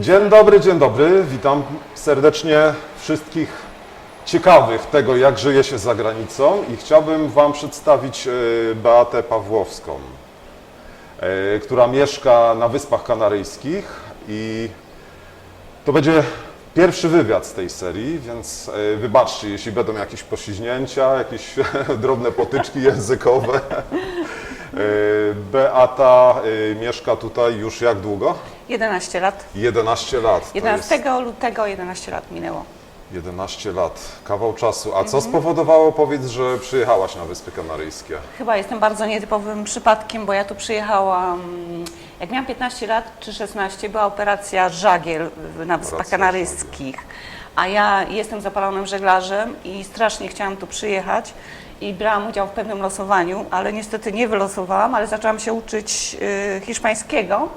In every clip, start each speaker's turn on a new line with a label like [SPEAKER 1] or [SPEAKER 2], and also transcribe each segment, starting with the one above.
[SPEAKER 1] Dzień dobry, dzień dobry. Witam serdecznie wszystkich ciekawych tego, jak żyje się za granicą i chciałbym Wam przedstawić e, Beatę Pawłowską, e, która mieszka na Wyspach Kanaryjskich i to będzie pierwszy wywiad z tej serii, więc e, wybaczcie, jeśli będą jakieś poślizgnięcia, jakieś drobne potyczki językowe. E, Beata e, mieszka tutaj już jak długo?
[SPEAKER 2] 11 lat.
[SPEAKER 1] 11 lat. To
[SPEAKER 2] 11 lutego 11 lat minęło.
[SPEAKER 1] jest 11 lat, kawał czasu. A co spowodowało, powiedz, że przyjechałaś na Wyspy Kanaryjskie?
[SPEAKER 2] Chyba jestem bardzo nietypowym przypadkiem, bo ja tu przyjechałam, jak miałam 15 lat czy 16, była operacja żagiel na Wyspach
[SPEAKER 1] Operacja
[SPEAKER 2] Kanaryjskich. A ja jestem zapalonym żeglarzem i strasznie chciałam tu przyjechać i brałam udział w pewnym losowaniu, ale niestety nie wylosowałam, ale zaczęłam się uczyć y, hiszpańskiego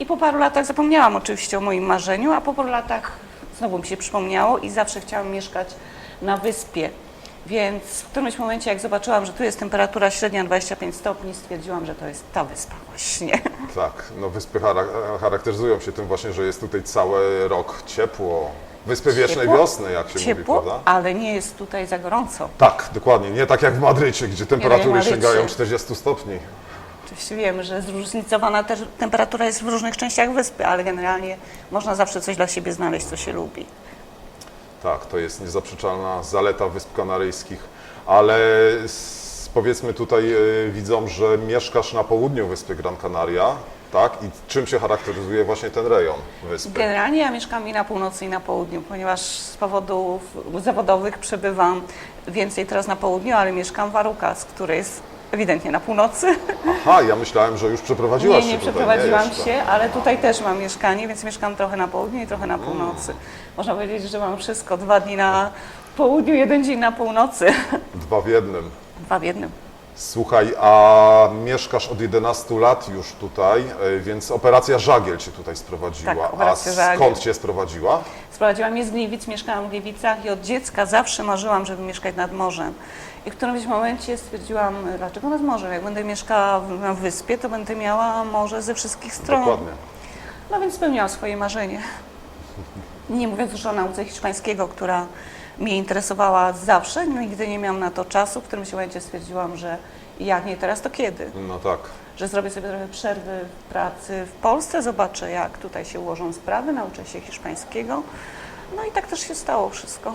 [SPEAKER 2] i po paru latach zapomniałam oczywiście o moim marzeniu, a po paru latach znowu mi się przypomniało i zawsze chciałam mieszkać na wyspie. Więc w którymś momencie, jak zobaczyłam, że tu jest temperatura średnia 25 stopni, stwierdziłam, że to jest ta wyspa właśnie.
[SPEAKER 1] Tak, no wyspy chara- charakteryzują się tym właśnie, że jest tutaj cały rok ciepło. Wyspy wiecznej
[SPEAKER 2] Ciepło?
[SPEAKER 1] wiosny, jak się
[SPEAKER 2] Ciepło,
[SPEAKER 1] mówi, prawda?
[SPEAKER 2] ale nie jest tutaj za gorąco.
[SPEAKER 1] Tak, dokładnie. Nie tak jak w Madrycie, gdzie temperatury
[SPEAKER 2] Madrycie.
[SPEAKER 1] sięgają 40 stopni.
[SPEAKER 2] Oczywiście wiemy, że zróżnicowana też temperatura jest w różnych częściach wyspy, ale generalnie można zawsze coś dla siebie znaleźć, co się lubi.
[SPEAKER 1] Tak, to jest niezaprzeczalna zaleta Wysp Kanaryjskich. Ale powiedzmy tutaj e, widzom, że mieszkasz na południu Wyspy Gran Canaria, tak? I czym się charakteryzuje właśnie ten rejon wyspy?
[SPEAKER 2] Generalnie ja mieszkam i na północy, i na południu, ponieważ z powodów zawodowych przebywam więcej teraz na południu, ale mieszkam w Arucas, który jest ewidentnie na północy.
[SPEAKER 1] Aha, ja myślałem, że już przeprowadziłaś
[SPEAKER 2] Nie, nie
[SPEAKER 1] się tutaj.
[SPEAKER 2] przeprowadziłam
[SPEAKER 1] jeszcze.
[SPEAKER 2] się, ale tutaj też mam mieszkanie, więc mieszkam trochę na południu i trochę na północy. Można powiedzieć, że mam wszystko. Dwa dni na południu, jeden dzień na północy.
[SPEAKER 1] Dwa w jednym.
[SPEAKER 2] Dwa w jednym.
[SPEAKER 1] Słuchaj, a mieszkasz od 11 lat już tutaj, e, więc operacja Żagiel cię tutaj sprowadziła.
[SPEAKER 2] Tak, operacja
[SPEAKER 1] a
[SPEAKER 2] Żagiel.
[SPEAKER 1] skąd cię sprowadziła?
[SPEAKER 2] Sprowadziłam mnie z Gliwic, mieszkałam w Gliwicach i od dziecka zawsze marzyłam, żeby mieszkać nad morzem. I w którymś momencie stwierdziłam, dlaczego nad morzem? Jak będę mieszkała w- na wyspie, to będę miała morze ze wszystkich stron.
[SPEAKER 1] Dokładnie.
[SPEAKER 2] No więc spełniłam swoje marzenie. Nie mówiąc już o nauce hiszpańskiego, która mnie interesowała zawsze, nigdy nie miałam na to czasu. W którymś momencie stwierdziłam, że jak nie teraz, to kiedy?
[SPEAKER 1] No tak.
[SPEAKER 2] Że zrobię sobie trochę przerwy w pracy w Polsce, zobaczę jak tutaj się ułożą sprawy, nauczę się hiszpańskiego. No i tak też się stało wszystko.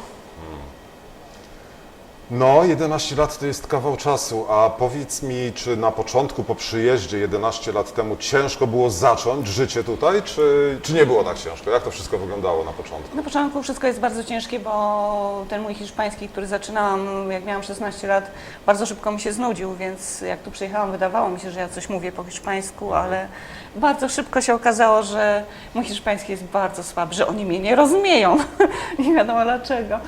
[SPEAKER 1] No, 11 lat to jest kawał czasu, a powiedz mi, czy na początku po przyjeździe 11 lat temu ciężko było zacząć życie tutaj, czy, czy nie było tak ciężko? Jak to wszystko wyglądało na początku?
[SPEAKER 2] Na początku wszystko jest bardzo ciężkie, bo ten mój hiszpański, który zaczynałam, jak miałam 16 lat, bardzo szybko mi się znudził, więc jak tu przyjechałam, wydawało mi się, że ja coś mówię po hiszpańsku, ale bardzo szybko się okazało, że mój hiszpański jest bardzo słaby, że oni mnie nie rozumieją. nie wiadomo dlaczego.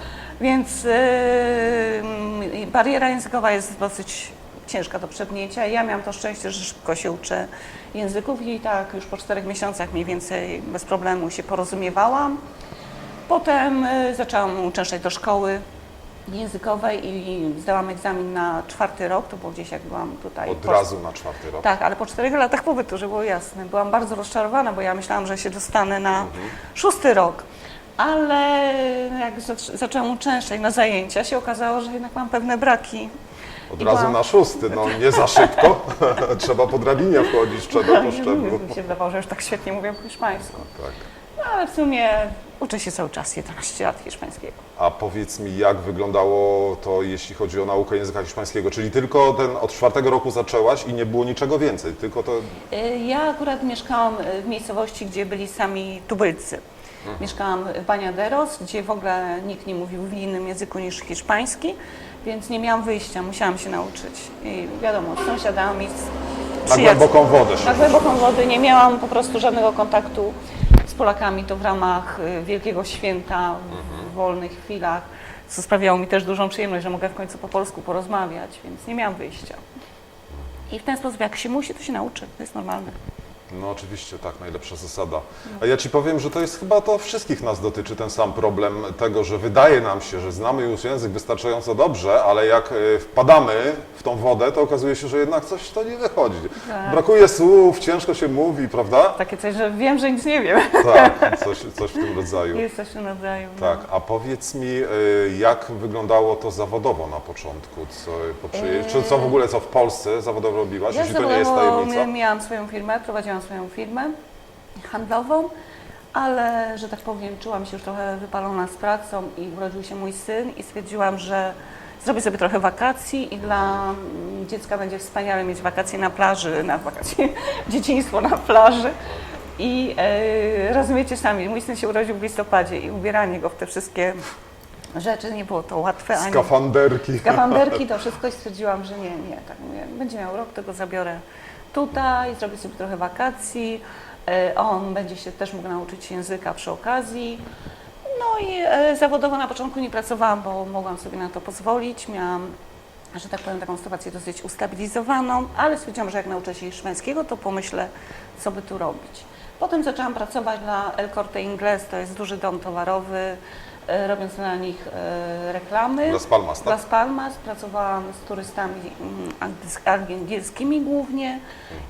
[SPEAKER 2] Więc yy, bariera językowa jest dosyć ciężka do przebnięcia. Ja miałam to szczęście, że szybko się uczę języków i tak już po czterech miesiącach mniej więcej bez problemu się porozumiewałam. Potem y, zaczęłam uczęszczać do szkoły językowej i zdałam egzamin na czwarty rok, to było gdzieś jak byłam tutaj.
[SPEAKER 1] Od
[SPEAKER 2] po-
[SPEAKER 1] razu na czwarty rok?
[SPEAKER 2] Tak, ale po czterech latach pobytu, żeby było jasne. Byłam bardzo rozczarowana, bo ja myślałam, że się dostanę na szósty rok. Ale jak zac- zaczęłam uczęszczać na zajęcia, się okazało, że jednak mam pewne braki.
[SPEAKER 1] Od
[SPEAKER 2] I
[SPEAKER 1] razu
[SPEAKER 2] byłam-
[SPEAKER 1] na szósty, no nie za szybko. Trzeba po drabinie wchodzić, trzeba po
[SPEAKER 2] Nie
[SPEAKER 1] szczeblu.
[SPEAKER 2] mi się wydawało, że już tak świetnie mówię po hiszpańsku.
[SPEAKER 1] Tak.
[SPEAKER 2] No, ale w sumie uczę się cały czas 11 lat hiszpańskiego.
[SPEAKER 1] A powiedz mi, jak wyglądało to, jeśli chodzi o naukę języka hiszpańskiego? Czyli tylko ten od czwartego roku zaczęłaś i nie było niczego więcej, tylko to...
[SPEAKER 2] Y, Ja akurat mieszkałam w miejscowości, gdzie byli sami tubylcy. Mieszkałam w Baniaderos, gdzie w ogóle nikt nie mówił w innym języku niż hiszpański, więc nie miałam wyjścia, musiałam się nauczyć. I wiadomo, z sąsiadami, z
[SPEAKER 1] Na
[SPEAKER 2] przyjaciół-
[SPEAKER 1] głęboką wodę się
[SPEAKER 2] Na głęboką wodę nie miałam po prostu żadnego kontaktu z Polakami, to w ramach y, Wielkiego Święta, w wolnych chwilach, co sprawiało mi też dużą przyjemność, że mogę w końcu po polsku porozmawiać, więc nie miałam wyjścia. I w ten sposób, jak się musi, to się nauczy, to jest normalne.
[SPEAKER 1] No oczywiście, tak, najlepsza zasada. A ja Ci powiem, że to jest chyba to wszystkich nas dotyczy ten sam problem tego, że wydaje nam się, że znamy już język wystarczająco dobrze, ale jak e, wpadamy w tą wodę, to okazuje się, że jednak coś to nie wychodzi.
[SPEAKER 2] Tak.
[SPEAKER 1] Brakuje słów, ciężko się mówi, prawda?
[SPEAKER 2] Takie coś, że wiem, że nic nie wiem.
[SPEAKER 1] Tak, coś, coś w tym rodzaju.
[SPEAKER 2] Jest coś w tym rodzaju. no.
[SPEAKER 1] Tak, a powiedz mi, e, jak wyglądało to zawodowo na początku? Co, po przyje- Czy co w ogóle, co w Polsce zawodowo robiłaś,
[SPEAKER 2] Ja
[SPEAKER 1] jeśli to nie jest
[SPEAKER 2] zawodowo
[SPEAKER 1] tajemnica?
[SPEAKER 2] miałam swoją firmę, prowadziłam swoją firmę handlową, ale, że tak powiem, czułam się już trochę wypalona z pracą i urodził się mój syn i stwierdziłam, że zrobię sobie trochę wakacji i dla dziecka będzie wspaniale mieć wakacje na plaży, na wakacje, dzieciństwo na plaży. I e, rozumiecie sami, mój syn się urodził w listopadzie i ubieranie go w te wszystkie rzeczy nie było to łatwe. ani-
[SPEAKER 1] Skafanderki.
[SPEAKER 2] Skafanderki, to wszystko i stwierdziłam, że nie, nie, tak mówię, będzie miał rok, to go zabiorę tutaj, zrobię sobie trochę wakacji, e, on będzie się też mógł nauczyć języka przy okazji. No i e, zawodowo na początku nie pracowałam, bo mogłam sobie na to pozwolić, miałam, że tak powiem, taką sytuację dosyć ustabilizowaną, ale stwierdziłam, że jak nauczę się hiszpańskiego, to pomyślę, co by tu robić. Potem zaczęłam pracować dla El Corte Inglés, to jest duży dom towarowy, robiąc dla nich e, reklamy.
[SPEAKER 1] Las Palmas, tak?
[SPEAKER 2] Las Palmas, pracowałam z turystami mm, angiels- angielskimi głównie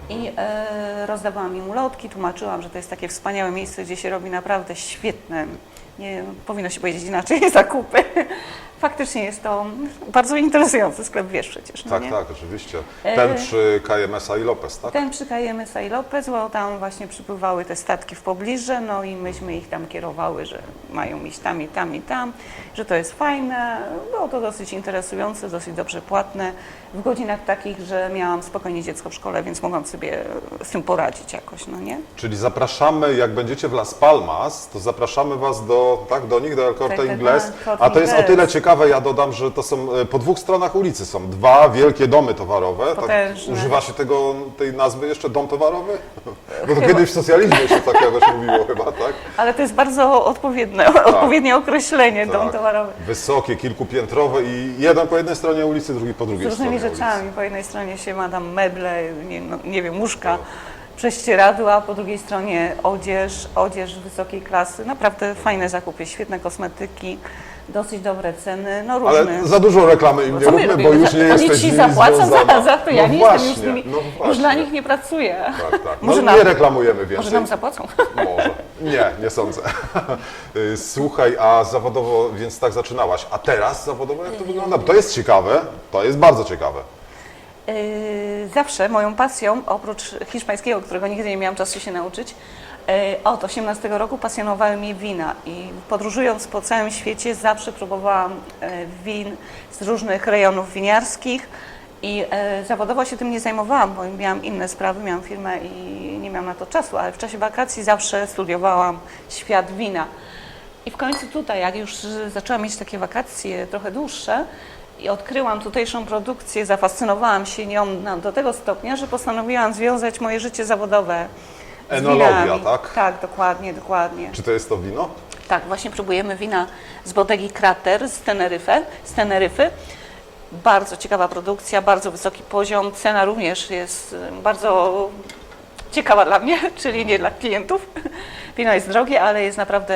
[SPEAKER 2] i e, rozdawałam im ulotki, tłumaczyłam, że to jest takie wspaniałe miejsce, gdzie się robi naprawdę świetne, nie powinno się powiedzieć inaczej, zakupy. Faktycznie jest to bardzo interesujący sklep, wiesz przecież, no
[SPEAKER 1] Tak,
[SPEAKER 2] nie?
[SPEAKER 1] tak, oczywiście.
[SPEAKER 2] E,
[SPEAKER 1] Ten przy KMS-a i Lopez, tak?
[SPEAKER 2] Ten przy Kajemy i Lopez, bo tam właśnie przypływały te statki w pobliże, no i myśmy ich tam kierowały, że mają iść tam i tam i tam, że to jest fajne. Było to dosyć interesujące, dosyć dobrze płatne. W godzinach takich, że miałam spokojnie dziecko w szkole, więc mogłam sobie z tym poradzić jakoś, no nie?
[SPEAKER 1] Czyli zapraszamy, jak będziecie w Las Palmas, to zapraszamy Was do, tak, do nich, do El Corte
[SPEAKER 2] Tak, tak,
[SPEAKER 1] Inglés.
[SPEAKER 2] tak,
[SPEAKER 1] A to jest o tyle ciekawe, ja dodam, że to są e, po dwóch stronach ulicy są dwa wielkie domy towarowe. Tak,
[SPEAKER 2] Potężne.
[SPEAKER 1] używa się tego, tej nazwy jeszcze dom towarowy? Bo to kiedyś w socjalizmie się tak jakoś mówiło chyba, tak?
[SPEAKER 2] Ale to jest bardzo odpowiednie, odpowiednie określenie, dom
[SPEAKER 1] Tak.
[SPEAKER 2] towarowy.
[SPEAKER 1] Wysokie, kilkupiętrowe i jeden po jednej stronie ulicy, drugi po drugiej
[SPEAKER 2] Z różnymi
[SPEAKER 1] stronie
[SPEAKER 2] rzeczami.
[SPEAKER 1] ulicy.
[SPEAKER 2] Po jednej stronie się ma tam meble, nie, no, nie wiem, łóżka, prześcieradła, po drugiej stronie odzież, odzież wysokiej klasy. Naprawdę fajne zakupy, świetne kosmetyki, dosyć dobre ceny, no różne.
[SPEAKER 1] Ale za dużo reklamy im nie
[SPEAKER 2] my
[SPEAKER 1] róbmy, bo już nie
[SPEAKER 2] Oni
[SPEAKER 1] jesteś z
[SPEAKER 2] ci zapłacą za, za to, ja
[SPEAKER 1] no
[SPEAKER 2] nie
[SPEAKER 1] właśnie,
[SPEAKER 2] jestem już nimi,
[SPEAKER 1] no
[SPEAKER 2] już dla nich nie pracuję.
[SPEAKER 1] Tak, tak. No,
[SPEAKER 2] Może
[SPEAKER 1] nie
[SPEAKER 2] nam-
[SPEAKER 1] reklamujemy więcej.
[SPEAKER 2] Może nam zapłacą?
[SPEAKER 1] Może. Nie, nie sądzę. Y, Słuchaj, a zawodowo, więc tak zaczynałaś. A teraz zawodowo jak to wygląda? Bo to jest ciekawe, to jest bardzo ciekawe.
[SPEAKER 2] Yy, Zawsze moją pasją, oprócz hiszpańskiego, którego nigdy nie miałam czasu się nauczyć, od 18 roku pasjonowały mnie wina i podróżując po całym świecie zawsze próbowałam yy, win z różnych rejonów winiarskich i yy, zawodowo się tym nie zajmowałam, bo miałam inne sprawy, miałam firmę i nie miałam na to czasu, ale w czasie wakacji zawsze studiowałam świat wina. I w końcu tutaj, jak już zaczęłam mieć takie wakacje trochę dłuższe i odkryłam tutejszą produkcję, zafascynowałam się nią do tego stopnia, że postanowiłam związać moje życie zawodowe
[SPEAKER 1] Enologia,
[SPEAKER 2] winami.
[SPEAKER 1] tak?
[SPEAKER 2] Tak, dokładnie, dokładnie.
[SPEAKER 1] Czy to jest to wino?
[SPEAKER 2] Tak, właśnie próbujemy wina z bodegi Krater z Teneryfy, z Teneryfy. Bardzo ciekawa produkcja, bardzo wysoki poziom. Cena również jest bardzo ciekawa dla mnie, czyli nie dla klientów. Wino jest drogie, ale jest naprawdę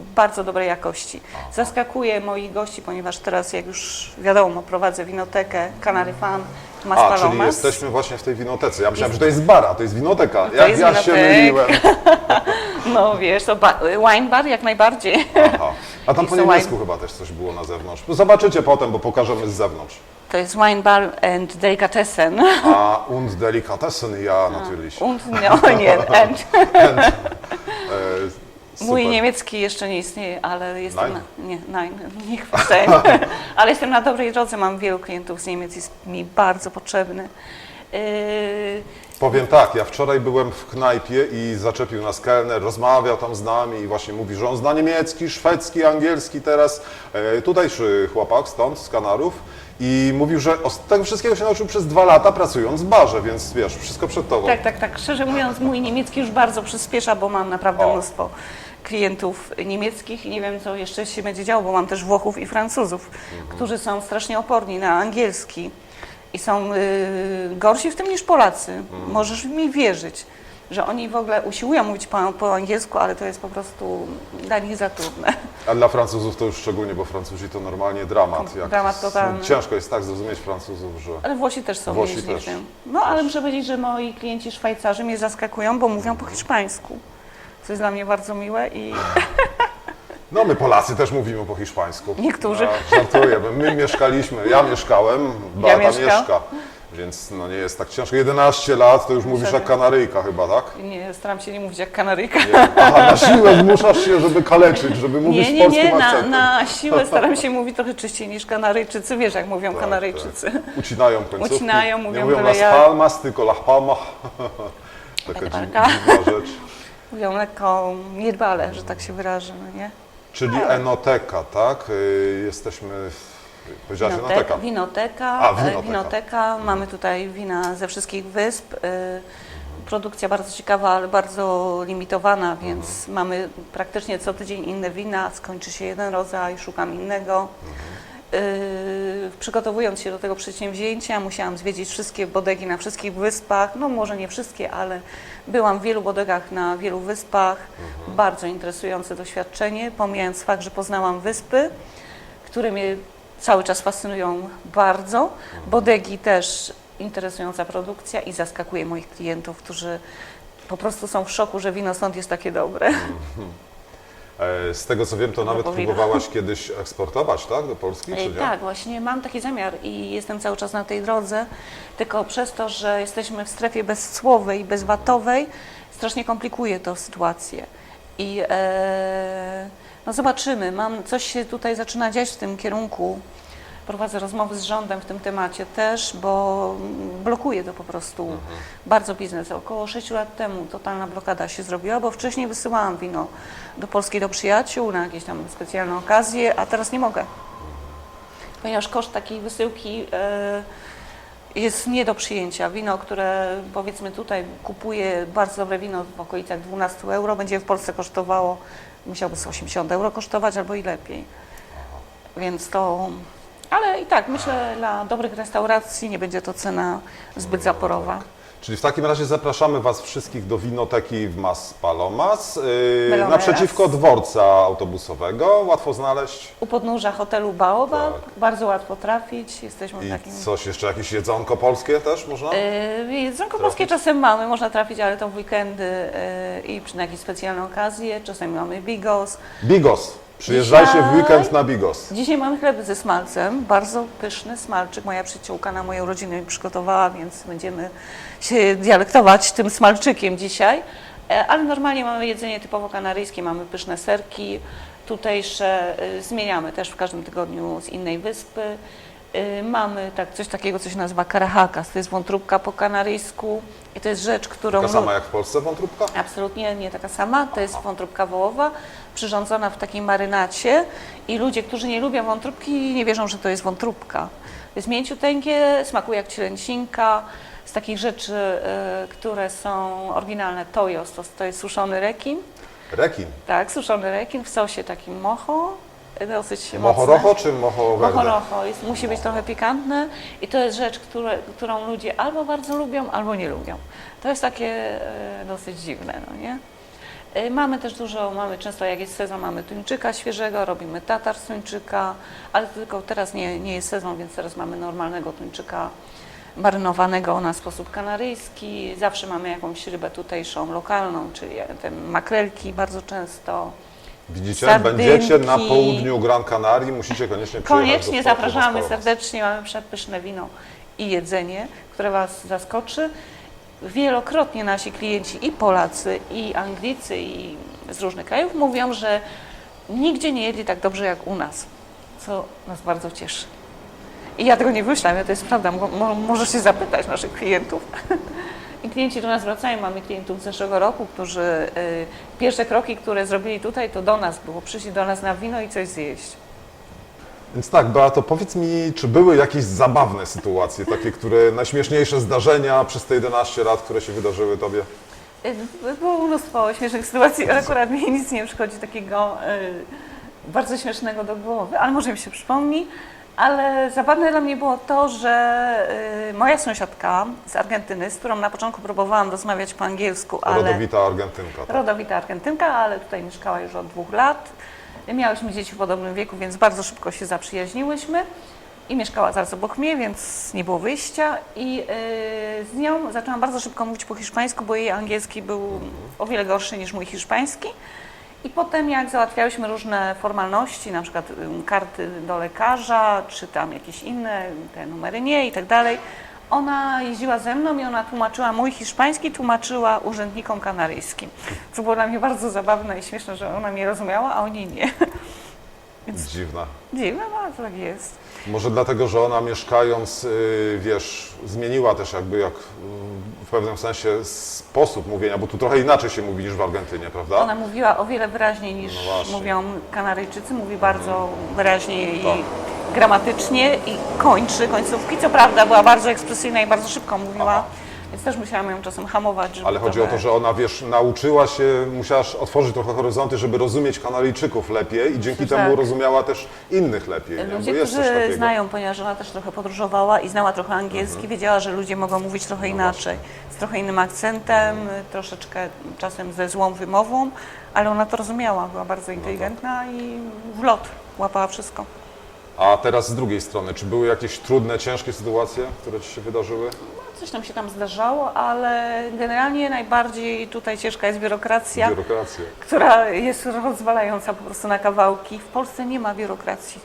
[SPEAKER 2] bardzo dobrej jakości. Zaskakuje moich gości, ponieważ teraz, jak już wiadomo, prowadzę winotekę Canary Fan Mas
[SPEAKER 1] A, czyli jesteśmy właśnie w tej winotece. Ja myślałem, że to jest bar, a to jest winoteka.
[SPEAKER 2] To
[SPEAKER 1] Jak
[SPEAKER 2] jest
[SPEAKER 1] ja się
[SPEAKER 2] winotek.
[SPEAKER 1] myliłem.
[SPEAKER 2] No wiesz, to ba- wine bar jak najbardziej.
[SPEAKER 1] Aha. A tam po niemiecku
[SPEAKER 2] wine.
[SPEAKER 1] chyba też coś było na zewnątrz. Zobaczycie potem, bo pokażemy z zewnątrz.
[SPEAKER 2] To jest wine bar and delicatessen.
[SPEAKER 1] A und Delikatessen, ja natürlich.
[SPEAKER 2] Und, no nie, and. Mój
[SPEAKER 1] super.
[SPEAKER 2] niemiecki jeszcze nie istnieje, ale jestem
[SPEAKER 1] Nein?
[SPEAKER 2] na, nie, nein, nie ale jestem na dobrej drodze, mam wielu klientów z Niemiec, jest mi bardzo potrzebny. Yy,
[SPEAKER 1] Powiem tak, ja wczoraj byłem w knajpie i zaczepił nas kelner, rozmawiał tam z nami i właśnie mówi, że on zna niemiecki, szwedzki, angielski teraz. E, tutejszy chłopak stąd, z Kanarów. I mówił, że tego wszystkiego się nauczył przez dwa lata pracując w barze, więc wiesz, wszystko przed tobą.
[SPEAKER 2] tak, tak, tak. Szczerze mówiąc, mój niemiecki już bardzo przyspiesza, bo mam naprawdę
[SPEAKER 1] O.
[SPEAKER 2] mnóstwo klientów niemieckich i nie wiem, co jeszcze się będzie działo, bo mam też Włochów i Francuzów, którzy są strasznie oporni na angielski i są y, gorsi w tym niż Polacy. Możesz mi wierzyć. że oni w ogóle usiłują mówić po, po angielsku, ale to jest po prostu dla nich za trudne.
[SPEAKER 1] A dla Francuzów to już szczególnie, bo Francuzi to normalnie dramat. Jak
[SPEAKER 2] Dramat totalny.
[SPEAKER 1] Ciężko jest tak zrozumieć Francuzów, że...
[SPEAKER 2] Ale Włosi też są
[SPEAKER 1] Włosi też.
[SPEAKER 2] No ale muszę powiedzieć, że moi klienci Szwajcarzy mnie zaskakują, bo mówią po hiszpańsku. Co jest dla mnie bardzo miłe i
[SPEAKER 1] No my Polacy też mówimy po hiszpańsku.
[SPEAKER 2] Niektórzy.
[SPEAKER 1] Ja żartuję, bo my mieszkaliśmy, ja mieszkałem, Beata
[SPEAKER 2] mieszka.
[SPEAKER 1] mieszka. Więc no nie jest tak ciężko. 11 lat to już mówisz jak Kanaryjka chyba, tak?
[SPEAKER 2] nie, staram się nie mówić jak Kanaryjka.
[SPEAKER 1] Nie. Aha, na siłę zmuszasz się, żeby kaleczyć, żeby mówić
[SPEAKER 2] Nie, nie,
[SPEAKER 1] polskim
[SPEAKER 2] nie, na,
[SPEAKER 1] akcentem.
[SPEAKER 2] na siłę staram się mówić trochę czyściej niż Kanaryjczycy. Wiesz, jak mówią
[SPEAKER 1] Tak,
[SPEAKER 2] Kanaryjczycy.
[SPEAKER 1] Ucinają końcówki.
[SPEAKER 2] Ucinają,
[SPEAKER 1] Nie
[SPEAKER 2] mówią
[SPEAKER 1] mówią
[SPEAKER 2] byle
[SPEAKER 1] Las
[SPEAKER 2] jak.
[SPEAKER 1] Palmas, tylko Las Palmas. Taka
[SPEAKER 2] Tak,
[SPEAKER 1] dzi-
[SPEAKER 2] taka.
[SPEAKER 1] dziwna rzecz.
[SPEAKER 2] Mówią lekko niedbale, że tak się wyrażę, no nie?
[SPEAKER 1] Czyli enoteka, tak? Y, Jesteśmy, powiedziałaś enoteka.
[SPEAKER 2] winoteka,
[SPEAKER 1] A,
[SPEAKER 2] e,
[SPEAKER 1] winoteka.
[SPEAKER 2] winoteka. Mamy tutaj wina ze wszystkich wysp. e, Produkcja bardzo ciekawa, ale bardzo limitowana, więc mamy praktycznie co tydzień inne wina. Skończy się jeden rodzaj, szukam innego. E, Przygotowując się do tego przedsięwzięcia, musiałam zwiedzić wszystkie bodegi na wszystkich wyspach. No może nie wszystkie, ale byłam w wielu bodegach na wielu wyspach. Bardzo interesujące doświadczenie, pomijając fakt, że poznałam wyspy które mnie cały czas fascynują bardzo. Bodegi też interesująca produkcja i zaskakuje moich klientów, którzy po prostu są w szoku, że wino stąd jest takie dobre.
[SPEAKER 1] E, Z tego co wiem, to nawet próbowałaś kiedyś eksportować, tak? Do Polski, czy
[SPEAKER 2] E,
[SPEAKER 1] nie?
[SPEAKER 2] Tak, właśnie mam taki zamiar i jestem cały czas na tej drodze, tylko przez to, że jesteśmy w strefie bezcłowej, bezwatowej, strasznie komplikuje to sytuację. I e, no zobaczymy, mam, coś się tutaj zaczyna dziać w tym kierunku. Prowadzę rozmowy z rządem w tym temacie też, bo blokuje to po prostu bardzo biznes. Około 6 lat temu totalna blokada się zrobiła, bo wcześniej wysyłałam wino do Polski do przyjaciół na jakieś tam specjalne okazje, a teraz nie mogę ponieważ koszt takiej wysyłki e, jest nie do przyjęcia. Wino, które powiedzmy tutaj kupuję bardzo dobre wino w okolicach 12 euro, będzie w Polsce kosztowało, musiałby z 80 euro kosztować albo i lepiej. Więc to, ale i tak myślę dla dobrych restauracji nie będzie to cena zbyt zaporowa.
[SPEAKER 1] Czyli w takim razie zapraszamy Was wszystkich do winoteki w Mas Palomas, yy,
[SPEAKER 2] Meloneras.
[SPEAKER 1] naprzeciwko dworca autobusowego. Łatwo znaleźć.
[SPEAKER 2] U podnóża hotelu Baobab
[SPEAKER 1] Tak.
[SPEAKER 2] bardzo łatwo trafić, jesteśmy w
[SPEAKER 1] I
[SPEAKER 2] takim...
[SPEAKER 1] coś jeszcze, jakieś jedzonko polskie też można?
[SPEAKER 2] Yy, Jedzonko polskie czasem mamy, można trafić, ale to w weekendy yy, i przy na jakieś specjalne okazje. Czasami mamy bigos.
[SPEAKER 1] Bigos. Przyjeżdżajcie w weekend na Bigos.
[SPEAKER 2] Dzisiaj mamy chleb ze smalcem, bardzo pyszny smalczyk. Moja przyjaciółka na moją rodzinę mi przygotowała, więc będziemy się dialektować tym smalczykiem dzisiaj. E, Ale normalnie mamy jedzenie typowo kanaryjskie, mamy pyszne serki tutejsze, y, zmieniamy też w każdym tygodniu z innej wyspy. Y, Mamy tak, coś takiego, co się nazywa karahakas, to jest wątróbka po kanaryjsku i to jest rzecz, którą...
[SPEAKER 1] Taka sama jak w Polsce wątróbka?
[SPEAKER 2] Absolutnie nie taka sama. To jest wątróbka wołowa, przyrządzona w takiej marynacie i ludzie, którzy nie lubią wątróbki, nie wierzą, że to jest wątróbka. To jest mięciuteńkie, smakuje jak cielęcinka. Z takich rzeczy, y, które są oryginalne, to, to jest suszony rekin.
[SPEAKER 1] Rekin.
[SPEAKER 2] Tak, suszony rekin w sosie takim mocho, dosyć
[SPEAKER 1] Moho
[SPEAKER 2] mocne.
[SPEAKER 1] rocho czy moho verde?
[SPEAKER 2] Moho rojo jest, musi być trochę pikantne i to jest rzecz, które, którą ludzie albo bardzo lubią, albo nie lubią. To jest takie e, dosyć dziwne, no nie? E, Mamy też dużo, mamy często jak jest sezon, mamy tuńczyka świeżego, robimy tatar z tuńczyka, ale tylko teraz nie, nie jest sezon, więc teraz mamy normalnego tuńczyka marynowanego na sposób kanaryjski. Zawsze mamy jakąś rybę tutejszą, lokalną, czyli te makrelki bardzo często.
[SPEAKER 1] Widzicie?
[SPEAKER 2] Sardynki.
[SPEAKER 1] Będziecie na południu Gran Canarii, musicie koniecznie przyjechać
[SPEAKER 2] Koniecznie
[SPEAKER 1] do portu
[SPEAKER 2] zapraszamy serdecznie, mamy przepyszne wino i jedzenie, które Was zaskoczy. Wielokrotnie nasi klienci i Polacy, i Anglicy, i z różnych krajów mówią, że nigdzie nie jedli tak dobrze jak u nas, co nas bardzo cieszy. I ja tego nie wymyślam, ja to jest prawda, mo, mo, możesz się zapytać naszych klientów. I klienci do nas wracają, mamy klientów z zeszłego roku, którzy y, pierwsze kroki, które zrobili tutaj, to do nas było, przyszli do nas na wino i coś zjeść.
[SPEAKER 1] Więc tak, Beato, powiedz mi, czy były jakieś zabawne sytuacje, takie, które najśmieszniejsze zdarzenia przez te 11 lat, które się wydarzyły Tobie?
[SPEAKER 2] Y, Było mnóstwo śmiesznych sytuacji, ale akurat mi nic nie przychodzi takiego y, bardzo śmiesznego do głowy, ale może mi się przypomni. Ale zabawne dla mnie było to, że y, moja sąsiadka z Argentyny, z którą na początku próbowałam rozmawiać po angielsku, ale
[SPEAKER 1] Rodowita Argentynka. Tak?
[SPEAKER 2] rodowita Argentynka, ale tutaj mieszkała już od dwóch lat. Miałyśmy dzieci w podobnym wieku, więc bardzo szybko się zaprzyjaźniłyśmy. I mieszkała zaraz obok mnie, więc nie było wyjścia. I y, z nią zaczęłam bardzo szybko mówić po hiszpańsku, bo jej angielski był o wiele gorszy niż mój hiszpański. I potem jak załatwiałyśmy różne formalności, na przykład karty do lekarza, czy tam jakieś inne, te numery nie i tak dalej, ona jeździła ze mną i ona tłumaczyła mój hiszpański, tłumaczyła urzędnikom kanaryjskim. Co było dla mnie bardzo zabawne i śmieszne, że ona mnie rozumiała, a oni nie.
[SPEAKER 1] Dziwna.
[SPEAKER 2] Dziwne, no ale tak jest.
[SPEAKER 1] Może dlatego, że ona mieszkając, y, wiesz, zmieniła też jakby jak y, w pewnym sensie sposób mówienia, bo tu trochę inaczej się mówi niż w Argentynie, prawda?
[SPEAKER 2] Ona mówiła o wiele wyraźniej niż
[SPEAKER 1] No właśnie. Mhm.
[SPEAKER 2] mówią Kanaryjczycy, mówi bardzo wyraźnie i
[SPEAKER 1] Tak.
[SPEAKER 2] gramatycznie i kończy końcówki. Co prawda była bardzo ekspresyjna i bardzo szybko mówiła,
[SPEAKER 1] Aha.
[SPEAKER 2] Więc też musiałam ją czasem hamować. Żeby
[SPEAKER 1] Ale chodzi o to, że ona, wiesz, nauczyła się, musiałaś otworzyć trochę horyzonty, żeby rozumieć Kanaryjczyków lepiej i dzięki
[SPEAKER 2] Tak.
[SPEAKER 1] temu rozumiała też innych lepiej, nie?
[SPEAKER 2] Ludzie,
[SPEAKER 1] bo jest coś
[SPEAKER 2] którzy
[SPEAKER 1] takiego. Mhm.
[SPEAKER 2] znają, ponieważ ona też trochę podróżowała i znała trochę angielski, wiedziała, że ludzie mogą mówić
[SPEAKER 1] No
[SPEAKER 2] trochę inaczej, z trochę innym akcentem, troszeczkę czasem ze złą wymową, ale ona to rozumiała, była
[SPEAKER 1] No
[SPEAKER 2] bardzo inteligentna i w lot łapała wszystko.
[SPEAKER 1] A teraz z drugiej strony, czy były jakieś trudne, ciężkie sytuacje, które Ci się wydarzyły?
[SPEAKER 2] Coś tam się tam zdarzało, ale generalnie najbardziej tutaj ciężka jest biurokracja, która jest rozwalająca po prostu na kawałki. W Polsce nie ma biurokracji.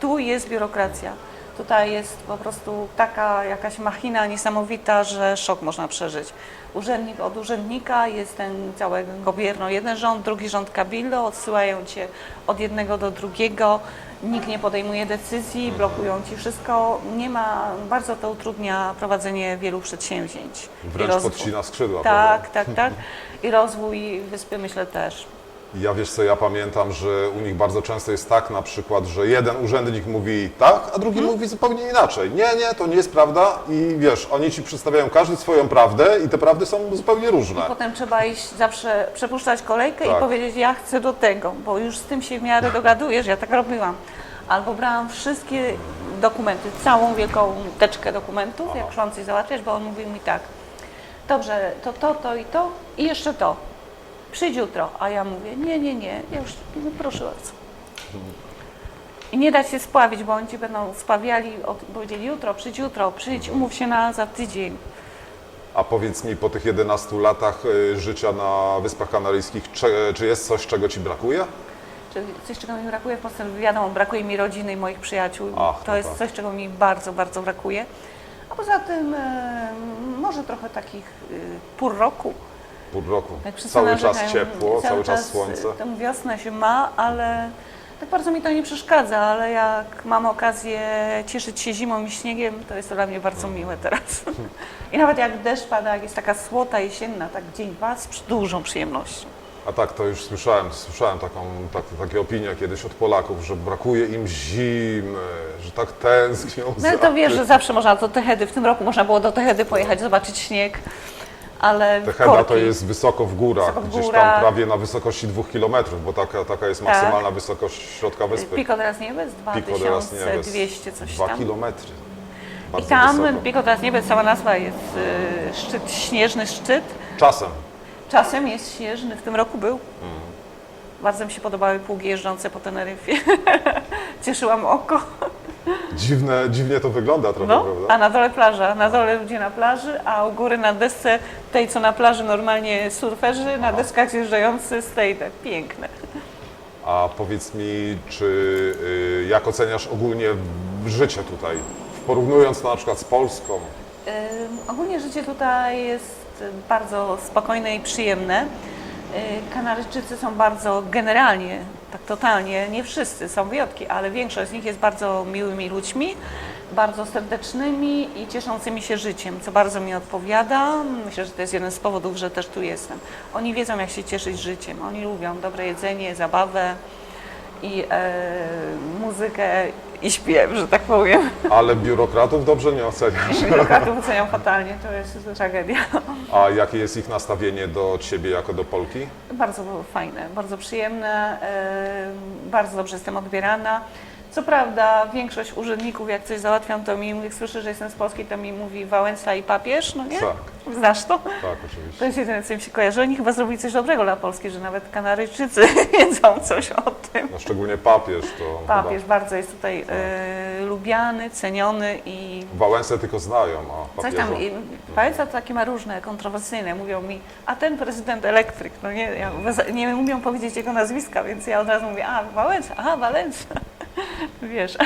[SPEAKER 2] Tu jest biurokracja. Tutaj jest po prostu taka jakaś machina niesamowita, że szok można przeżyć. Urzędnik od urzędnika jest ten cały gobierno, jeden rząd, drugi rząd kabildo, odsyłają cię od jednego do drugiego, nikt nie podejmuje decyzji, blokują ci wszystko. Nie ma, bardzo to utrudnia prowadzenie wielu przedsięwzięć.
[SPEAKER 1] Wręcz
[SPEAKER 2] rozwój.
[SPEAKER 1] podcina skrzydła, prawda?
[SPEAKER 2] Tak, tak, tak. I rozwój wyspy myślę też.
[SPEAKER 1] Ja wiesz co, ja pamiętam, że u nich bardzo często jest tak na przykład, że jeden urzędnik mówi tak, a drugi
[SPEAKER 2] Mhm.
[SPEAKER 1] mówi zupełnie inaczej. Nie, nie, to nie jest prawda i wiesz, oni ci przedstawiają każdy swoją prawdę i te prawdy są zupełnie różne.
[SPEAKER 2] Potem trzeba iść zawsze, przepuszczać kolejkę
[SPEAKER 1] Tak.
[SPEAKER 2] i powiedzieć, ja chcę do tego, bo już z tym się w miarę dogadujesz, ja tak robiłam. Albo brałam wszystkie dokumenty, całą wielką teczkę dokumentów, jak szłam coś załatwiać, bo on mówił mi tak, dobrze, to to, to i to i jeszcze to. Przyjdź jutro, a ja mówię, nie, nie, nie, ja już, no proszę bardzo. I nie dać się spławić, bo oni ci będą spławiali, od, powiedzieli jutro, przyjdź jutro, przyjdź, umów się na za tydzień.
[SPEAKER 1] A powiedz mi, po tych 11 latach y, życia na Wyspach Kanaryjskich, czy, czy jest coś, czego ci brakuje?
[SPEAKER 2] Czy coś, czego mi brakuje w Polsce? Wiadomo, brakuje mi rodziny i moich przyjaciół.
[SPEAKER 1] Ach,
[SPEAKER 2] to
[SPEAKER 1] no
[SPEAKER 2] jest
[SPEAKER 1] tak.
[SPEAKER 2] coś, czego mi bardzo, bardzo brakuje. A poza tym e, może trochę takich e, pór roku.
[SPEAKER 1] Pół roku.
[SPEAKER 2] Wszyscy
[SPEAKER 1] Cały czas ciepło, cały czas
[SPEAKER 2] e,
[SPEAKER 1] słońce.
[SPEAKER 2] Tę wiosnę się ma, ale tak bardzo mi to nie przeszkadza, ale jak mam okazję cieszyć się zimą i śniegiem, to jest to dla mnie bardzo miłe teraz. I nawet jak deszcz pada, jak jest taka słota jesienna, tak dzień dwa, z dużą przyjemnością.
[SPEAKER 1] A tak, to już słyszałem, słyszałem taką, tak, takie opinie kiedyś od Polaków, że brakuje im zimy, że tak tęsknią
[SPEAKER 2] No
[SPEAKER 1] za
[SPEAKER 2] to wiesz, że zawsze można do Tehedy, w tym roku można było do Tehedy pojechać, zobaczyć śnieg, ale
[SPEAKER 1] Techeda to jest wysoko w górach,
[SPEAKER 2] Wysoko w
[SPEAKER 1] gdzieś tam prawie na wysokości dwóch kilometrów, bo taka, taka jest
[SPEAKER 2] Tak.
[SPEAKER 1] maksymalna wysokość środka wyspy.
[SPEAKER 2] Pico de las Nieves. 2200 coś
[SPEAKER 1] Dwa
[SPEAKER 2] tam.
[SPEAKER 1] kilometry.
[SPEAKER 2] I
[SPEAKER 1] Bardzo
[SPEAKER 2] tam
[SPEAKER 1] wysoko.
[SPEAKER 2] Pico de las Nieves, cała nazwa jest y, szczyt, śnieżny szczyt.
[SPEAKER 1] Czasem.
[SPEAKER 2] Czasem jest śnieżny, w tym roku był.
[SPEAKER 1] Mhm.
[SPEAKER 2] Bardzo mi się podobały pługi jeżdżące po Teneryfie. Cieszyłam oko.
[SPEAKER 1] Dziwne, dziwnie to wygląda trochę,
[SPEAKER 2] No,
[SPEAKER 1] prawda?
[SPEAKER 2] a na dole plaża, na dole ludzie na plaży, a u góry na desce tej, co na plaży normalnie surferzy, na deskach zjeżdżający stejde. Piękne.
[SPEAKER 1] A powiedz mi, czy y, jak oceniasz ogólnie życie tutaj, porównując to na przykład z Polską?
[SPEAKER 2] Ym, Ogólnie życie tutaj jest bardzo spokojne i przyjemne. Y, Kanaryjczycy są bardzo generalnie, tak totalnie, nie wszyscy, są wyjątki, ale większość z nich jest bardzo miłymi ludźmi, bardzo serdecznymi i cieszącymi się życiem, co bardzo mi odpowiada. Myślę, że to jest jeden z powodów, że też tu jestem. Oni wiedzą, jak się cieszyć życiem. Oni lubią dobre jedzenie, zabawę i e, muzykę i śpiew, że tak powiem.
[SPEAKER 1] Ale biurokratów dobrze nie oceniasz.
[SPEAKER 2] Biurokratów oceniam fatalnie, to jest tragedia.
[SPEAKER 1] A jakie jest ich nastawienie do ciebie jako do Polki?
[SPEAKER 2] Bardzo fajne, bardzo przyjemne, bardzo dobrze jestem odbierana. Co prawda większość urzędników, jak coś załatwiam, to mi, jak słyszę, że jestem z Polski, to mi mówi Wałęsa i papież, no nie?
[SPEAKER 1] Tak,
[SPEAKER 2] Znasz to?
[SPEAKER 1] tak,
[SPEAKER 2] To
[SPEAKER 1] oczywiście.
[SPEAKER 2] jest jedyne, co mi się kojarzy. Oni chyba zrobili coś dobrego dla Polski, że nawet Kanaryjczycy wiedzą coś o tym.
[SPEAKER 1] No, szczególnie papież to
[SPEAKER 2] Papież bardzo jest tutaj e, lubiany, ceniony i
[SPEAKER 1] chyba Wałęsę tylko znają, a
[SPEAKER 2] coś
[SPEAKER 1] papieża...
[SPEAKER 2] tam. I Wałęsa to takie ma różne, kontrowersyjne. Mówią mi, a ten prezydent elektryk, no nie, ja, nie umią powiedzieć jego nazwiska, więc ja od razu mówię, a Wałęsa, a Wałęsa. Wiesz,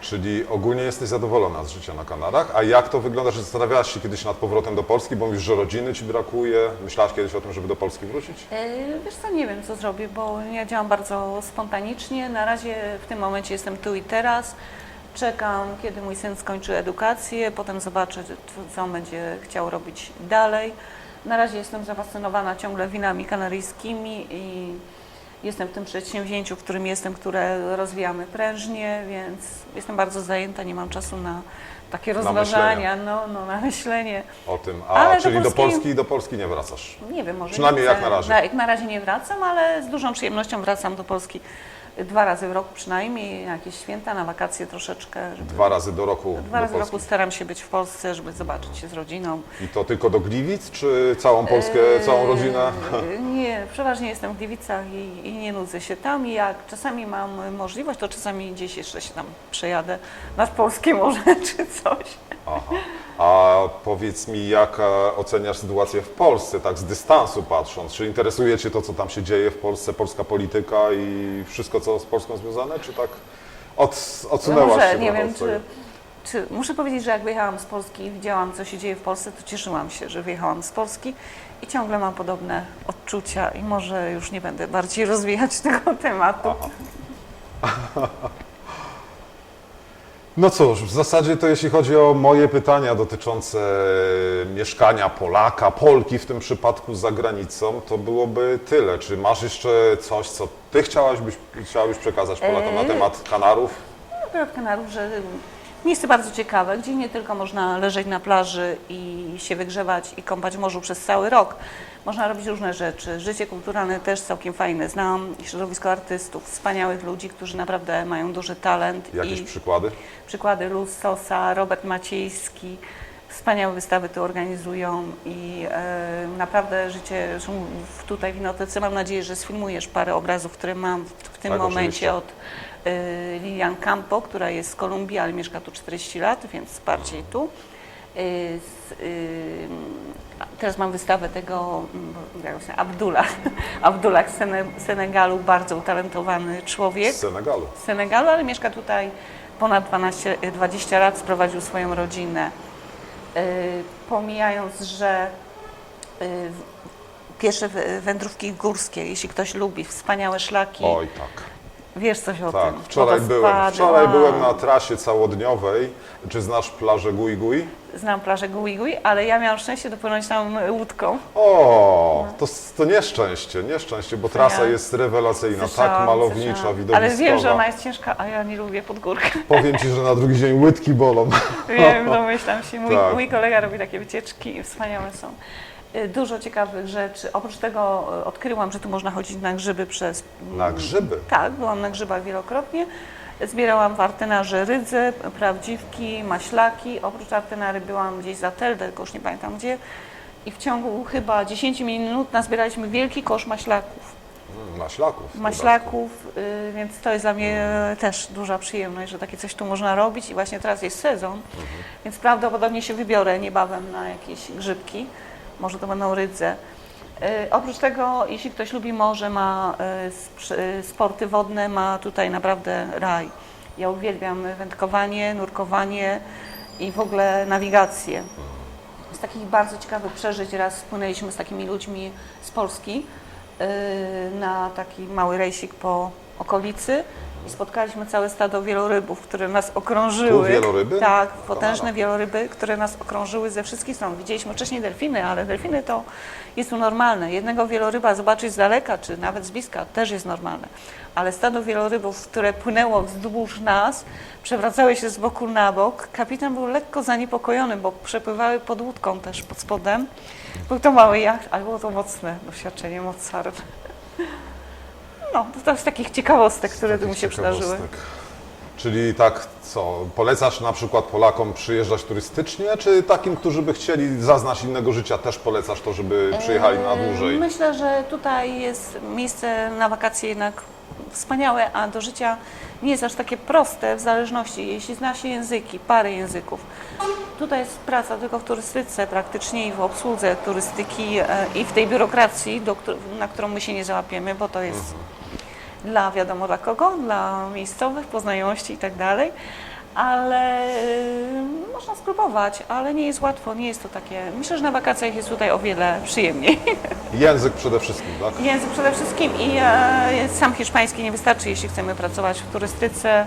[SPEAKER 1] Czyli ogólnie jesteś zadowolona z życia na Kanarach, a jak to wygląda, że zastanawiałaś się kiedyś nad powrotem do Polski, bo mówisz, że rodziny ci brakuje, myślałaś kiedyś o tym, żeby do Polski wrócić?
[SPEAKER 2] E, Wiesz co, nie wiem co zrobię, bo ja działam bardzo spontanicznie. Na razie w tym momencie jestem tu i teraz. Czekam, kiedy mój syn skończy edukację, potem zobaczę, co on będzie chciał robić dalej. Na razie jestem zafascynowana ciągle winami kanaryjskimi i jestem w tym przedsięwzięciu, w którym jestem, które rozwijamy prężnie, więc jestem bardzo zajęta, nie mam czasu na takie
[SPEAKER 1] Na
[SPEAKER 2] rozważania, no, no, na myślenie.
[SPEAKER 1] O tym, a
[SPEAKER 2] Ale do
[SPEAKER 1] czyli do
[SPEAKER 2] Polski-
[SPEAKER 1] Polski do Polski nie wracasz.
[SPEAKER 2] Nie wiem, może
[SPEAKER 1] Przynajmniej
[SPEAKER 2] nie
[SPEAKER 1] jak na razie.
[SPEAKER 2] Na, jak na razie nie wracam, ale z dużą przyjemnością wracam do Polski dwa razy w roku przynajmniej, na jakieś święta, na wakacje troszeczkę. Żeby,
[SPEAKER 1] Dwa razy do roku
[SPEAKER 2] dwa
[SPEAKER 1] do
[SPEAKER 2] razy
[SPEAKER 1] Polski.
[SPEAKER 2] roku staram się być w Polsce, żeby zobaczyć się z rodziną.
[SPEAKER 1] I to tylko do Gliwic, czy całą Polskę, całą rodzinę?
[SPEAKER 2] Eee, Nie, przeważnie jestem w Gliwicach i, i nie nudzę się tam. I jak czasami mam możliwość, to czasami gdzieś jeszcze się tam przejadę nad Polskie Morze czy coś.
[SPEAKER 1] Aha. A powiedz mi, jak e, oceniasz sytuację w Polsce, tak z dystansu patrząc? Czy interesuje Cię to, co tam się dzieje w Polsce, polska polityka i wszystko, co z Polską związane, czy tak od,
[SPEAKER 2] No
[SPEAKER 1] odsunęłaś
[SPEAKER 2] może,
[SPEAKER 1] się
[SPEAKER 2] nie
[SPEAKER 1] trochę
[SPEAKER 2] wiem,
[SPEAKER 1] od tego?
[SPEAKER 2] czy, czy muszę powiedzieć, że jak wyjechałam z Polski i widziałam, co się dzieje w Polsce, to cieszyłam się, że wyjechałam z Polski i ciągle mam podobne odczucia i może już nie będę bardziej rozwijać tego tematu.
[SPEAKER 1] No cóż, w zasadzie to jeśli chodzi o moje pytania dotyczące mieszkania Polaka, Polki w tym przypadku za granicą, to byłoby tyle. Czy masz jeszcze coś, co Ty chciałaś byś, chciałabyś przekazać Polakom na
[SPEAKER 2] Eee.
[SPEAKER 1] temat Kanarów?
[SPEAKER 2] Akurat Kanarów, że miejsce bardzo ciekawe, gdzie nie tylko można leżeć na plaży i się wygrzewać i kąpać w morzu przez cały rok. Można robić różne rzeczy. Życie kulturalne też całkiem fajne. Znam środowisko artystów, wspaniałych ludzi, którzy naprawdę mają duży talent.
[SPEAKER 1] Jakieś
[SPEAKER 2] i
[SPEAKER 1] przykłady?
[SPEAKER 2] przykłady Luz Sosa, Robert Maciejski. Wspaniałe wystawy tu organizują i e, naprawdę życie tutaj w Inotece. Mam nadzieję, że sfilmujesz parę obrazów, które mam w, w tym
[SPEAKER 1] Tak,
[SPEAKER 2] momencie
[SPEAKER 1] oczywiście.
[SPEAKER 2] od e, Lilian Campo, która jest z Kolumbii, ale mieszka tu 40 lat, więc bardziej tu. E, z, y, teraz mam wystawę tego mm, Abdullah, Abdullah z Sene- Senegalu, bardzo utalentowany człowiek
[SPEAKER 1] Z Senegalu.
[SPEAKER 2] z Senegalu, ale mieszka tutaj ponad 12, 20 lat, sprowadził swoją rodzinę. Pomijając, że piesze w- wędrówki górskie, jeśli ktoś lubi, wspaniałe szlaki,
[SPEAKER 1] Oj tak.
[SPEAKER 2] Wiesz coś o
[SPEAKER 1] Tak,
[SPEAKER 2] tym.
[SPEAKER 1] wczoraj byłem, wczoraj byłem na trasie całodniowej. Czy znasz plażę Gui Gui?
[SPEAKER 2] Znam plażę Gui Gui, ale ja miałam szczęście dopłynąć tam łódką.
[SPEAKER 1] O, to, to nieszczęście, nieszczęście, bo trasa
[SPEAKER 2] Ja
[SPEAKER 1] jest rewelacyjna, tak
[SPEAKER 2] Słyszałam,
[SPEAKER 1] malownicza,
[SPEAKER 2] słyszałam.
[SPEAKER 1] widowiskowa.
[SPEAKER 2] Ale wiem, że ona jest ciężka, a ja nie lubię pod górkę.
[SPEAKER 1] Powiem Ci, że na drugi dzień łydki bolą.
[SPEAKER 2] Wiem, domyślam się. Mój,
[SPEAKER 1] Tak.
[SPEAKER 2] mój kolega robi takie wycieczki i wspaniałe są. Y, Dużo ciekawych rzeczy. Oprócz tego y, odkryłam, że tu można chodzić na grzyby przez...
[SPEAKER 1] Na grzyby?
[SPEAKER 2] Tak, byłam na grzybach wielokrotnie. Zbierałam w Artenarze rydze, prawdziwki, maślaki. Oprócz Artenary byłam gdzieś za Telde, tylko już nie pamiętam gdzie. I w ciągu chyba 10 minut nazbieraliśmy wielki kosz maślaków.
[SPEAKER 1] Mm, Maślaków.
[SPEAKER 2] Maślaków, y, więc to jest dla mnie też duża przyjemność, że takie coś tu można robić i właśnie teraz jest sezon, więc prawdopodobnie się wybiorę niebawem na jakieś grzybki, może to będą rydze. Y, Oprócz tego, jeśli ktoś lubi morze, ma sprz- y, sporty wodne, ma tutaj naprawdę raj. Ja uwielbiam wędkowanie, nurkowanie i w ogóle nawigację. Z takich bardzo ciekawych przeżyć raz spłynęliśmy z takimi ludźmi z Polski na taki mały rejsik po okolicy i spotkaliśmy całe stado wielorybów, które nas okrążyły.
[SPEAKER 1] Tu wieloryby?
[SPEAKER 2] Tak, potężne wieloryby, które nas okrążyły ze wszystkich stron. Widzieliśmy wcześniej delfiny, ale delfiny to jest tu normalne. Jednego wieloryba zobaczyć z daleka, czy nawet z bliska, też jest normalne. Ale stado wielorybów, które płynęło wzdłuż nas, przewracały się z boku na bok. Kapitan był lekko zaniepokojony, bo przepływały pod łódką też pod spodem. Był to mały jacht, ale było to mocne doświadczenie, mocarne. No, to z takich ciekawostek, które tu mi się przydarzyły.
[SPEAKER 1] Czyli tak co, polecasz na przykład Polakom przyjeżdżać turystycznie, czy takim, którzy by chcieli zaznać innego życia, też polecasz to, żeby przyjechali na dłużej?
[SPEAKER 2] Myślę, że tutaj jest miejsce na wakacje jednak wspaniałe, a do życia nie jest aż takie proste w zależności, jeśli zna się języki, parę języków. Tutaj jest praca tylko w turystyce praktycznie i w obsłudze turystyki e, i w tej biurokracji, do, na którą my się nie załapiemy, bo to jest dla wiadomo dla kogo, dla miejscowych, po znajomości i tak dalej. Ale y, można spróbować, ale nie jest łatwo, nie jest to takie. Myślę, że na wakacjach jest tutaj o wiele przyjemniej.
[SPEAKER 1] Język przede wszystkim, tak?
[SPEAKER 2] Język przede wszystkim i e, sam hiszpański nie wystarczy, jeśli chcemy pracować w turystyce.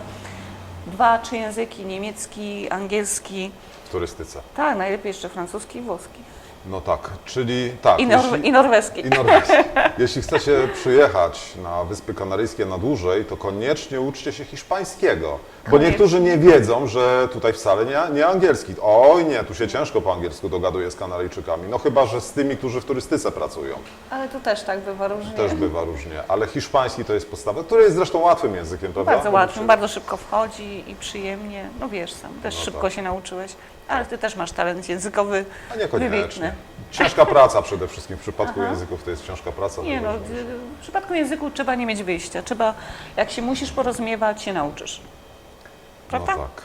[SPEAKER 2] Dwa, trzy języki, niemiecki, angielski.
[SPEAKER 1] W turystyce.
[SPEAKER 2] Tak, najlepiej jeszcze francuski i włoski.
[SPEAKER 1] No tak, czyli tak.
[SPEAKER 2] I, nor-
[SPEAKER 1] jeśli-
[SPEAKER 2] i norweski.
[SPEAKER 1] I norweski. Jeśli chcecie przyjechać na Wyspy Kanaryjskie na dłużej, to koniecznie uczcie się hiszpańskiego. Bo
[SPEAKER 2] Koniecznie.
[SPEAKER 1] niektórzy nie wiedzą, że tutaj wcale nie, nie angielski. Oj nie, tu się ciężko po angielsku dogaduje z Kanaryjczykami. No chyba, że z tymi, którzy w turystyce pracują.
[SPEAKER 2] Ale tu też tak bywa różnie.
[SPEAKER 1] Też bywa różnie. Ale hiszpański to jest podstawa, który jest zresztą łatwym językiem, prawda?
[SPEAKER 2] Bardzo łatwym, bardzo szybko wchodzi i przyjemnie. No wiesz sam, też
[SPEAKER 1] No
[SPEAKER 2] szybko
[SPEAKER 1] tak.
[SPEAKER 2] się nauczyłeś, ale ty też masz talent językowy
[SPEAKER 1] A niekoniecznie.
[SPEAKER 2] wybitny.
[SPEAKER 1] Ciężka praca przede wszystkim. W przypadku języków to jest ciężka praca.
[SPEAKER 2] Nie no,
[SPEAKER 1] najważniejsza.
[SPEAKER 2] w przypadku języku trzeba nie mieć wyjścia. Trzeba, jak się musisz porozumiewać, się nauczysz. Prawda?
[SPEAKER 1] No tak.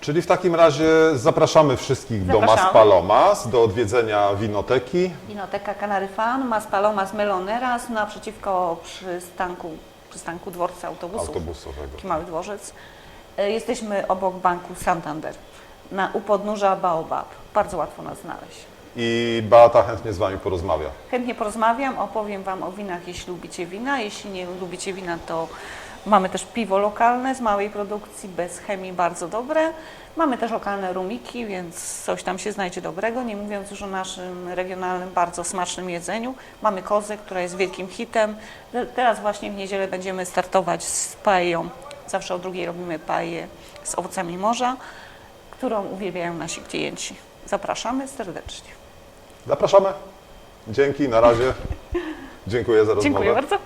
[SPEAKER 1] Czyli w takim razie zapraszamy wszystkich do
[SPEAKER 2] Zapraszamy.
[SPEAKER 1] Mas Palomas, do odwiedzenia winoteki.
[SPEAKER 2] Winoteka Canary Fan, Mas Palomas Meloneras, naprzeciwko przystanku, przystanku dworca autobusów.
[SPEAKER 1] autobusowego.
[SPEAKER 2] Taki mały dworzec. E, Jesteśmy obok banku Santander, na, u podnóża Baobab. Bardzo łatwo nas znaleźć.
[SPEAKER 1] I Beata chętnie z Wami porozmawia.
[SPEAKER 2] Chętnie porozmawiam, opowiem Wam o winach, jeśli lubicie wina. Jeśli nie lubicie wina, to mamy też piwo lokalne z małej produkcji, bez chemii, bardzo dobre. Mamy też lokalne rumiki, więc coś tam się znajdzie dobrego, nie mówiąc już o naszym regionalnym, bardzo smacznym jedzeniu. Mamy kozę, która jest wielkim hitem. Te- Teraz właśnie w niedzielę będziemy startować z paeją. Zawsze o drugiej robimy paeję z owocami morza, którą uwielbiają nasi klienci. Zapraszamy serdecznie.
[SPEAKER 1] Zapraszamy. Dzięki, na razie. Dziękuję za rozmowę.
[SPEAKER 2] Dziękuję bardzo.